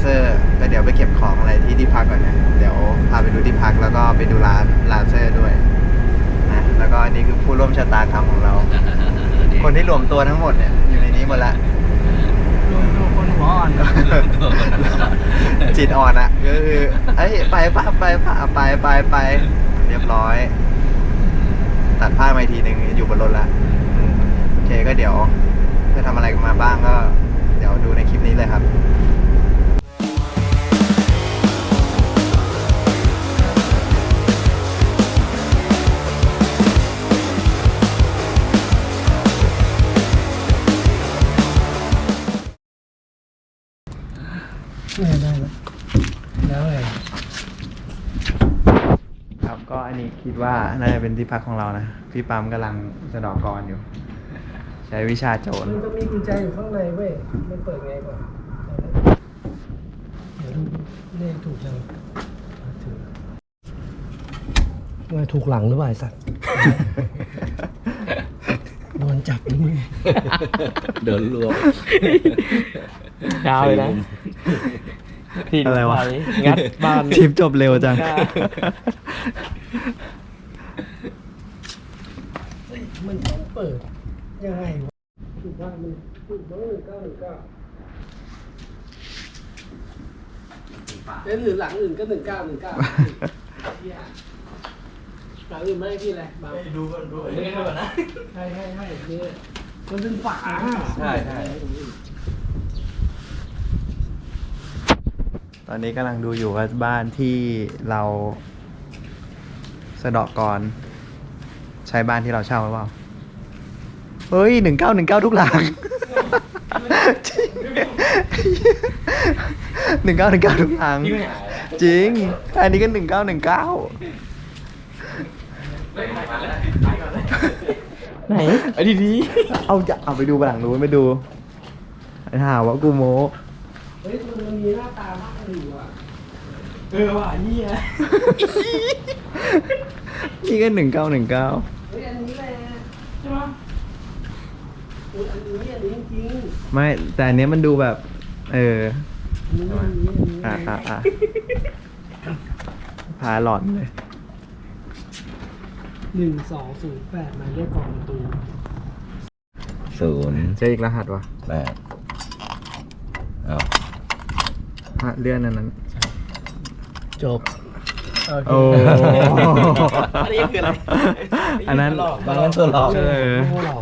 เซอร์ก็เดี๋ยวไปเก็บของอะไรที่ที่พักก่อนนะเดี๋ยวพาไปดูที่พักแล้วก็ไปดูร้านลาเซอร์ด้วยนะแล้วก็นี่คือผู้ร่วมชะตากรรมของเรา คนที่รวมตัวทั้งหมดเนี่ยอยู่ในนี้หมดละดูดูคนหัวอ่อนจิตอ่อนอะก็คือเอ้ยไปป่ะไปป่ะไปไปไปเรียบร้อย ตัดผ้าพมาอีกทีหนึ่งอยู่บนรถละอืมโอเคก็เดี๋ยวจะทำอะไรมาบ้างก็ เดี๋ยวดูในคลิปนี้เลยครับ คิดว่าน่าจะเป็นที่พักของเรานะ พี่ปั๊มกำลังสะเดอกกรอยู่ ใช้วิชาโจร มันก็มีกุญแจอยู่ข้างในเว้ย มันเปิดไงก่อนเดี๋ยวดูเลขถูกยังถือว่าถูกหลังหรือเปล่าไอ้สัตว์ โดนจับนี่มึงเดินรวมยาวเลยนะที่อะไรวะงัดบ้าน ทริปจบเร็วจังมันต้อง เปิด ยังไงวะถูกว่ามันถูกต้องหนึ่งเก้าหนึ่งเก้าเอ้ยหรือหลังอื่นก็หนึ่งเก้าหนึ่งเก้าหลังอื่นไม่ได้พี่อะไรบางดูก่อนดูก่อนนะใช่ใช่ใช่นี่มันเป็นฝาใช่ใช่ตอนนี้กำลังดูอยู่ว่าบ้านที่เราสะเดอกกรใช้บ้านที่เราเช่าหรือเปล่า เฮ้ยหนึ่งเก้าหนึ่งเก้าทุกหลังหนึ่งเก้าหนึ่งเก้าทุกหลัง จริง อันนี้ก็หนึ่งเก้าหนึ่งเก้าไหนไอ้ดีดีเอาจะเอาไปดูหลังนู้นไปดูไอ้ห่าว่ากูโมเฮ้ยมันมีหน้าตาบ้านอยู่อะเออว่ะนี่ไงนี่ก็หนึ่งเก้าหนึ่งเก้า เฮ้ยอันนี้แหละใช่ไหมอุ้ยอันนี้อันนี้จริง ไม่แต่อันเนี้ยมันดูแบบ เอออันนี้อันนี้อันนี้อะอะอะพาหลอนเลย หนึ่งสองศูนย์แปดหมายเลขกองประตูศูนย์เจออีกรหัสวะแปดเอาฮะเลื่อนอันนั้น จบ โอ้อันนี้คืออะไร อันนั้น บางนั้นตัวหลอก เออโง่หรอ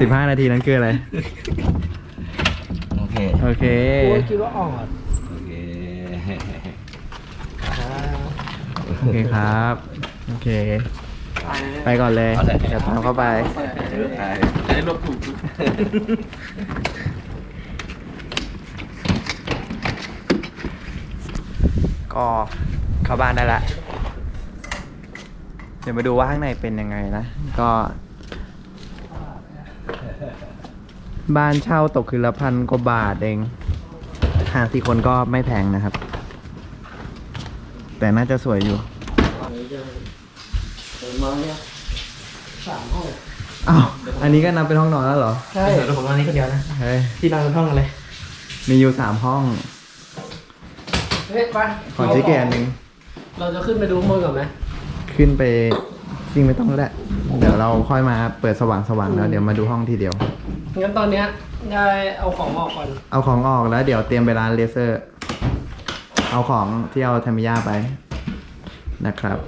สิบห้านาทีนั้นคืออะไร โอเคโอเคโอ้ยคิดว่าออดโอเคโอเคครับ โอเค ไปก่อนเลยเอาเลยเดี๋ยวตามเข้าไปได้ลบถูกก็เข้าบ้านได้ละ เดี๋ยวมาดูว่าข้างในเป็นยังไงนะ ก็ บ้านเช่าตกคืนละพันกว่าบาทเองหาสี่คนก็ไม่แพงนะครับ แต่น่าจะสวยอยู่สามห้องอ้าวอันนี้ก็นับเป็นห้องนอนแล้วเหรอ ใช่เดี๋ยวผมนอนนี้คนเดียวนะ เฮ้ย ที่นอนเป็นห้องอะไร มีอยู่สามห้อง เฮ้ยไปขอชี้แกอันหนึ่งเราจะขึ้นไปดูข้างบนก่อนไหมขึ้นไปจริงไม่ต้องก็ได้ เดี๋ยวเราค่อยมาเปิดสว่างสว่างๆแล้วเดี๋ยวมาดูห้องทีเดียว งั้นตอนเนี้ยได้เอาของออกก่อน เอาของออกแล้วเดี๋ยวเตรียมไปร้านเลเซอร์ เอาของที่เอาธรรมิยาไปนะครับ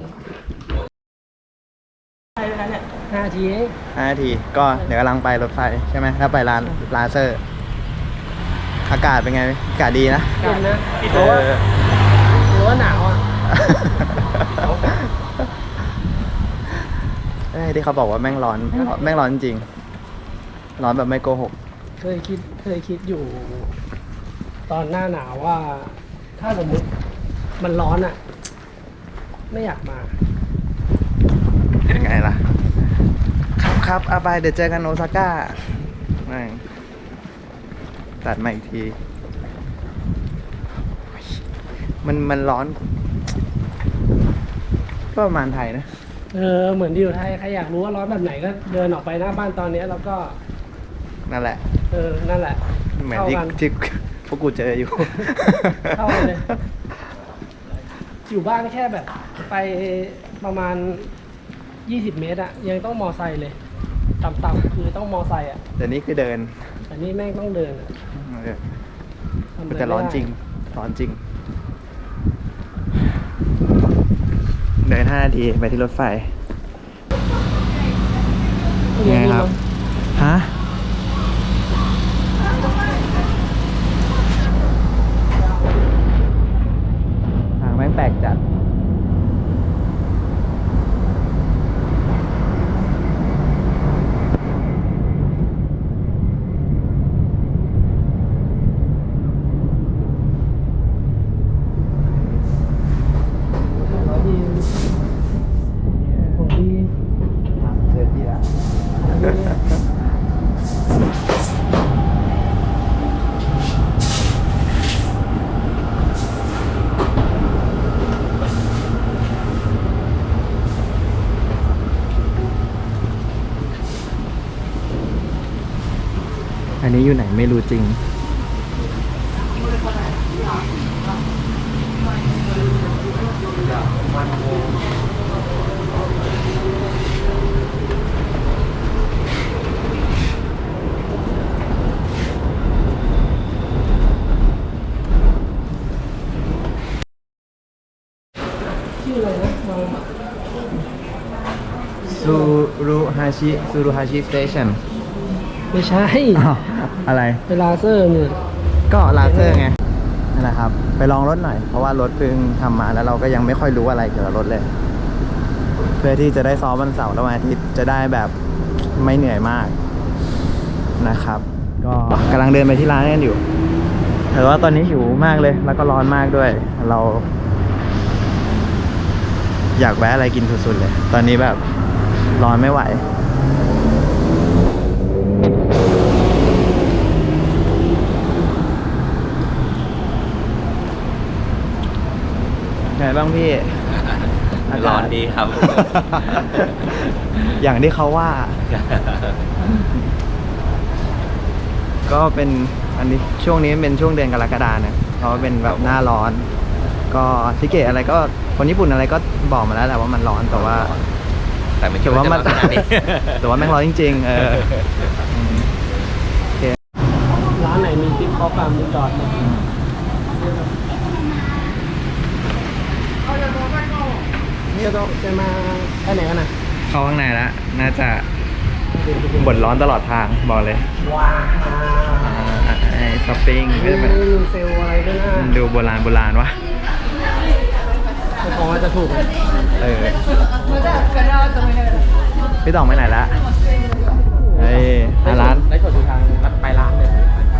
ใช่แล้วเนี่ยห้าทีเองห้านาที ก็เดี๋ยวกำลังไปรถไฟใช่ไหมถ้าไปร้านลาเซอร์ อากาศเป็นไง อากาศดีนะ เย็นนะหเอรือว่าอหรือว่าหนาวอะ เอ้ยที่เขาบอกว่าแม่งร้อนแม่งร้อนจริง ร้อนแบบไม่โกหก เคยคิดเคยคิดอยู่ ตอนหน้าหนาวว่า ถ้าสมมติมันร้อนอะ ไม่อยากมา ยังไงล่ะ ครับครับอาบายเดี๋ยวเจอกันโอซาก้าไม่งตัดมาอีกที มันมันร้อน ก็ประมาณไทยนะ เออเหมือนที่อยู่ไทยใครอยากรู้ว่าร้อนแบบไหนก็เดินออกไปหน้าบ้านตอนเนี้ยแล้วก็ นั่นแหละ เออ นั่นแหละอเหมือนที่เท่ากัน ที่พวกกูเจออยู่เท่ากันเลย อยู่บ้านแค่แบบ ไปประมาณ 20 เมตรอะยังต้องมอไซค์เลย ต่ำๆคือต้องมอไซค์อะแต่นี่คือเดินแต่นี่แม่งต้องเดินอะเออทำะมันไได้จะร้อนจริง ร้อนจริง เดินห้านาทีไปที่รถไฟยังไงไงครับ ฮะ ทางแม่งแปล กจัด ร้อยดีผมดี เจอที่ละอันนี้อยู่ ไหนไม่รู้จริงชื่ออะไรนะมาซูรุฮาชิซูรุฮาชิสเตชันไม่ใช่ อะไร เวลาเซอร์เนี่ยก็ลาเซอร์ไงนั่นแหละครับ ไปลองรถหน่อย เพราะว่ารถเพิ่งทำมาแล้วเราก็ยังไม่ค่อยรู้อะไรเกี่ยวกับรถเลย เพื่อที่จะได้ซ้อมวันเสาร์และวันอาทิตย์จะได้แบบไม่เหนื่อยมากนะครับ ก็กำลังเดินไปที่ร้านกันอยู่แต่ว่าตอนนี้หิวมากเลยแล้วก็ร้อนมากด้วย เรา อยากแวะอะไรกินสุดๆเลย ตอนนี้แบบร้อนไม่ไหว บ้างพี่ อากาศ ร้อนดีครับ อย่างที่เขาว่า ก็เป็นอันนี้ช่วงนี้เป็นช่วงเดือนกรกฎานะเพราะว่าเป็นแบบหน้าร้อน ก็ทิเกตอะไรก็คนญี่ปุ่นอะไรก็บอกมาแล้วแหละว่ามันร้อนแต่ว่า แต่ไม่คิแต่ดว่าว่ามัมันนขนาดนี้ แต่ว่าแม่งร้อนจริง ๆ เอออืมโอเคร้านไหนมีติ๊กคอฟาร์มจอดเลยนี่ เราจะมาไปไหนกันน่ะเข้าข้างในแล้วน่าจะบดร้อนตลอดทางบอกเลยว้าวอ่าไอ้ช้อปปิ้งก็มีจะแบบเซลล์อะไรด้วยนะดูโบราณโบราณวะของอาจจะถูกเออพี่ต่องไปไหนละเอ้ยหาร้านได้กดดูทางรับไปร้านเลย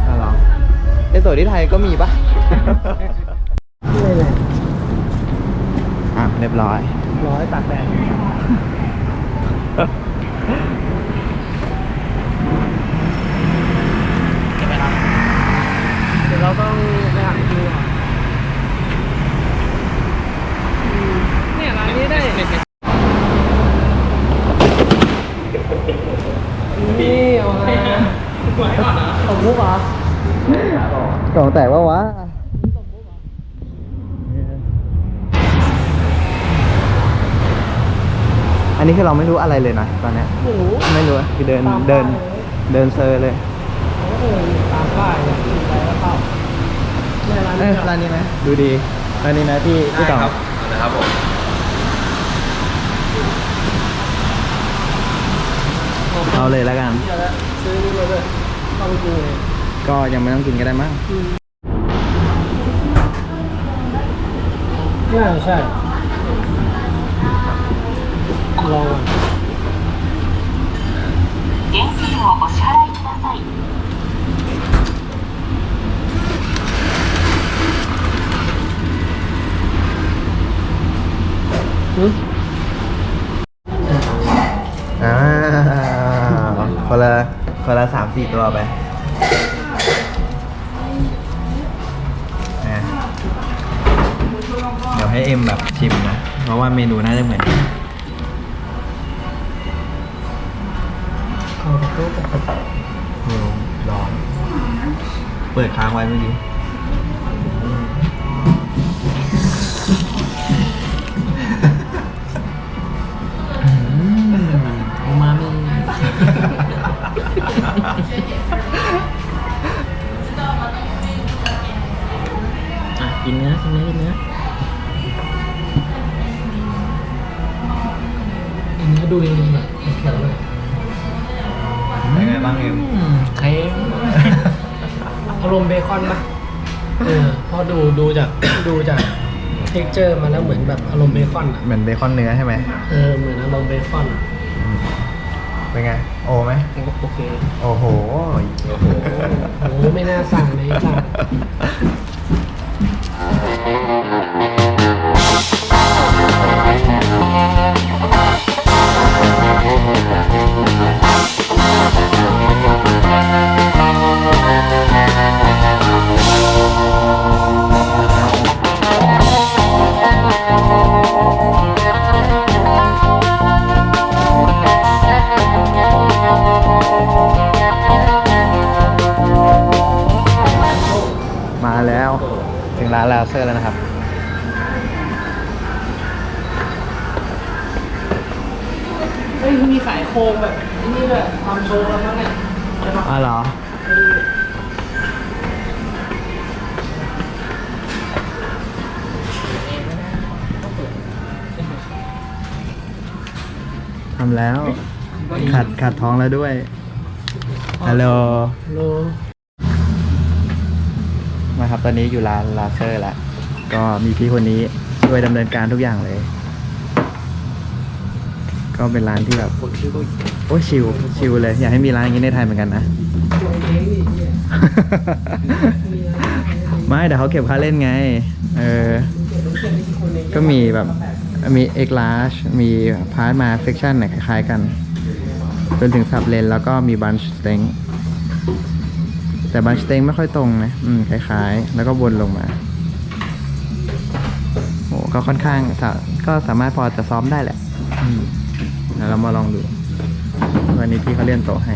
อ๋อเหรอในสวยที่ไทยก็มีปะนี่เลยอะเรียบร้อย ร้อยตากแดดเดี๋ยวเราต้องไปหาคิวก่อนอืมเนี่ยร้านนี้ได้นี่เอาฮะสมมุติเหรอกล่องแตกว่า นนี้คือเราไม่รู้อะไรเลยนะตอนเนี้ยหมูไม่รู้อะคือเดินตามเดินป้ายเลยเดินเซอร์เลยโอ้โหตามป้ายเนี่ยกินไปแล้วเข้าเนี่ยร้านเอ้นี้ยร้านนี้ไหมดูดีร้านนี้นะที่ที่ต่องนะครับผมเอาเลยแล้วกันเดี๋ยวแล้วซื้อนี่มาด้วยเข้าไปกินเลยก็ยังไม่ต้องกินก็ได้มั้ง น่าจะใช่ ลองก่อน 現金をお支払いください。 หึ อ่าคนละคนละสามสี่ตัวไปอ่ะเดี๋ยวให้เอ็มแบบชิมนะ เพราะว่าเมนูน่าจะเหมือนกัน เอาไปโต๊ะก่อนโอ้ร้อนปิดค้างไว้เมื่อกี้ รมณ์เบคอนปะเออพอดูดูจากดูจากเท็กเจอร์มาแล้วเหมือนแบบอารมณ์เบคอนอะเหมือนเบคอนเนื้อใช่ไหมเออเหมือนอารมณ์เบคอนอะเป็นไง โอไหมโอเคโอ้โหโอ้โหโอ้โหไม่น่าสั่งเลยสั่งมำแล้ว ขัดขัดท้องแล้วด้วยฮัลโหลมาครับตอนนี้อยู่ร้านลาเซอร์ล้วก็มีพี่คนนี้ช่วยดำเนินการทุกอย่างเลย ก็เป็นร้านที่แบบโอ้ชิลชิลเลยอยากให้มีร้านอย่างนี้ในไทยเหมือนกันนะตัวเองนี่เนี่ยไม่แต่เขาเก็บค่าเล่นไง เออ ก็มีแบบ มีเอกลาชมีพาร์ทมาเฟคชั่นเนี่ยคล้ายๆกัน จนถึงสับเลนแล้วก็มีบันช์สเต็งแต่บันช์สเต็งไม่ค่อยตรงนะ อืม คล้ายๆ แล้วก็วนลงมาโหก็ค่อนข้างก็สามารถพอจะซ้อมได้แหละ อืมเดี๋ยวเรามาลองดู วันนี้พี่เขาเลื่อนโต๊ะให้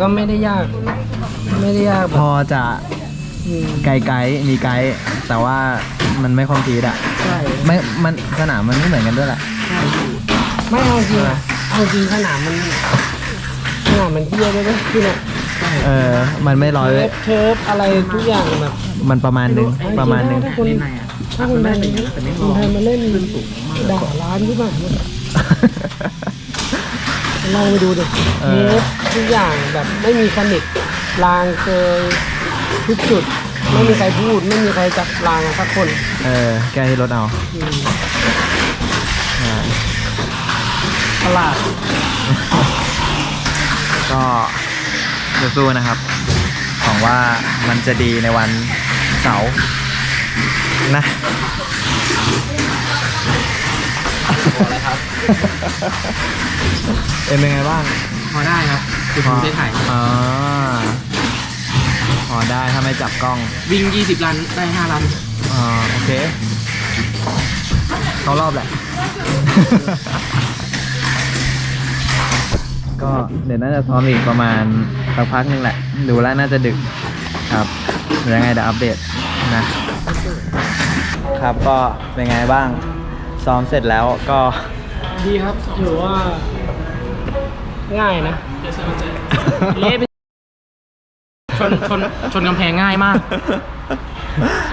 ก็ไม่ได้ยาก ไม่ได้ยากแบพบอจะอืมไกลๆมีไกด์แต่ว่ามันไม่คอมพลีทอะใช่ไม่มันสนามมันไม่เหมือนกันด้วยแหละ ไม่เอาจริงอะเอาจริงสนามมันสนามมันเที่ยวด้วยไหมพี่เนี่ยเออ มันไม่ร้อย เทิร์ฟเทิร์ฟอะไรทุกอย่างแบบมันประมาณนึงประมาณนึง ถ้าคนถ้าคนไทยคนไทยมาเล่นด่าร้านที่แบบ ลองไปดูดิเอเทอปทุกอย่างแบบไม่มีสนิทรางเกยทุกจุด ไม่มีใครพูด ไม่มีใครจับรางสักคนเออ แกให้รถเอาอืมอ่าตลาดก็จะสู้นะครับ หวังว่ามันจะดีในวันเสาร์นะ อะไรครับ เอ็มเป็นไงบ้าง พอได้ครับคือผมได้ถ่ายอ๋อพอได้ถ้าไม่จับกล้อง วิ่ง 20รันได้5รันอ่าโอเคเข้ารอบแหละ ก็เดี๋ยวน่าจะซ้อมอีกประมาณสักพักหนึงแหละ ดูแล้วน่าจะดึกครับเดี๋ยวยังไงเดี๋ยวอัปเดตนะครับก็เป็นไงบ้าง ซ้อมเสร็จแล้วก็ ดีครับถือว่า ง่ายนะเละไปชนชนชนกำแพงง่ายมาก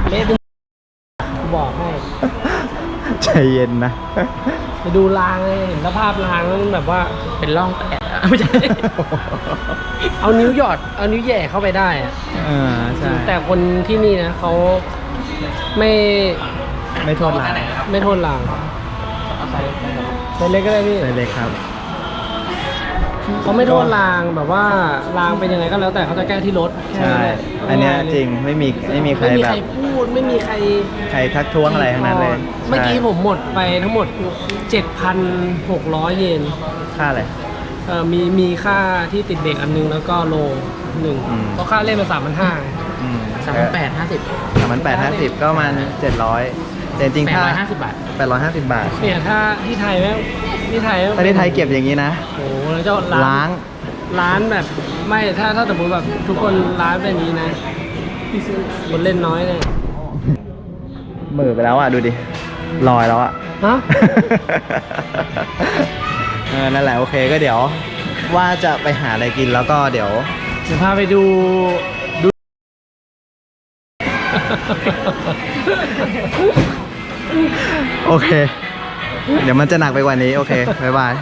เละไปกูบอกให้ใจเย็นนะ ไปดูรางเลยเห็นสภาพรางแล้วมันแบบว่า เป็นร่องแตะไม่ใช่ เอานิ้วหยอด เอานิ้วแหย่เข้าไปได้อะเออใช่แต่คนที่นี่นะเขาไม่ ไม่โทษหลานไม่โทษรางใส่เล็กก็ได้พี่ใจเล็กครับ เขาไม่โทษรางแบบว่ารางเป็นยังไงก็แล้วแต่เขาจะแก้ที่รถแค่ใช่นั้นแหละอันเนี้ยง่ายๆลจริงไม่มีไม่มีใครไม่มีแบใคบ รพูดไม่มีใครใครทักท้วงอะไรทั้งนั้นเลยเมื่อกี้ใช่ผมหมดไปทั้งหมด 7,600 เยนค่าอะไร เอ่อมีมีค่าที่ติดเบรกอันนึงแล้วก็โลหนึ่งอืม เพราะค่าเล่นมันสามพันห้าอืมสามแปดห้าสิบสามพันแปดห้าสิบก็ประมาณเจ็ดร้อย แต่จริงแปๆดถ้าร้อยห้าสิบบาทแปดร้อยห้าสิบบาท เนี่ยถ้าที่ไทยแม่งที่ไทยแม่งถ้าที่ไทยเก็บอย่างนี้นะ โอ้โหแล้วเจ้าล้าร้างนร้านแบบไม่ถ้าถ้าสมมติแบบทุกคนร้านเป็นอย่างนี้นะคนเล่นน้อยเลยหมือไปแล้วอะ ดูดิ ลอยแล้วอะ ฮะ เออ นั่นแหละ โอเคก็เดี๋ยว ว่าจะไปหาอะไรกินแล้วก็เดี๋ยว เดี๋ยวพาไปดูดู โอเค เดี๋ยวมันจะหนักไปกว่านี้ โอเค บ๊ายบาย